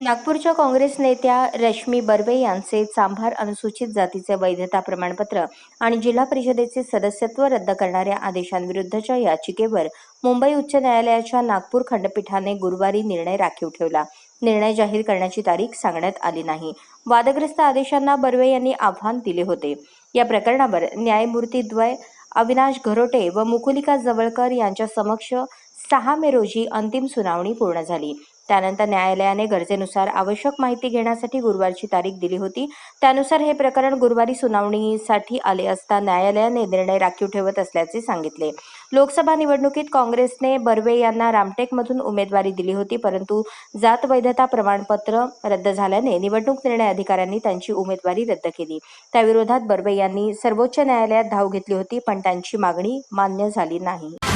नागपूरच्या काँग्रेस नेत्या रश्मी बर्वे यांचे चांभार अनुसूचित जातीचे वैधता प्रमाणपत्र आणि जिल्हा परिषदेचे सदस्यत्व रद्द करणाऱ्या आदेशांविरुद्धच्या याचिकेवर मुंबई उच्च न्यायालयाच्या नागपूर खंडपीठाने गुरुवारी निर्णय राखीव ठेवला. निर्णय जाहीर करण्याची तारीख सांगण्यात आली नाही. वादग्रस्त आदेशांना बर्वे यांनी आव्हान दिले होते. या प्रकरणावर न्यायमूर्ती द्वय अविनाश घरोटे व मुकुलिका जवळकर यांच्या समक्ष सहा मे रोजी अंतिम सुनावणी पूर्ण झाली. त्यानंतर न्यायालयाने गरजेनुसार आवश्यक माहिती घेण्यासाठी गुरुवारची तारीख दिली होती. त्यानुसार हे प्रकरण गुरुवारी सुनावणीसाठी आले असता न्यायालयाने निर्णय राखीव ठेवत असल्याचे सांगितले. लोकसभा निवडणुकीत काँग्रेसने बर्वे यांना रामटेकमधून उमेदवारी दिली होती परंतु जात वैधता प्रमाणपत्र रद्द झाल्याने निवडणूक निर्णय अधिकाऱ्यांनी त्यांची उमेदवारी रद्द केली. त्याविरोधात बर्वे यांनी सर्वोच्च न्यायालयात धाव घेतली होती पण त्यांची मागणी मान्य झाली नाही.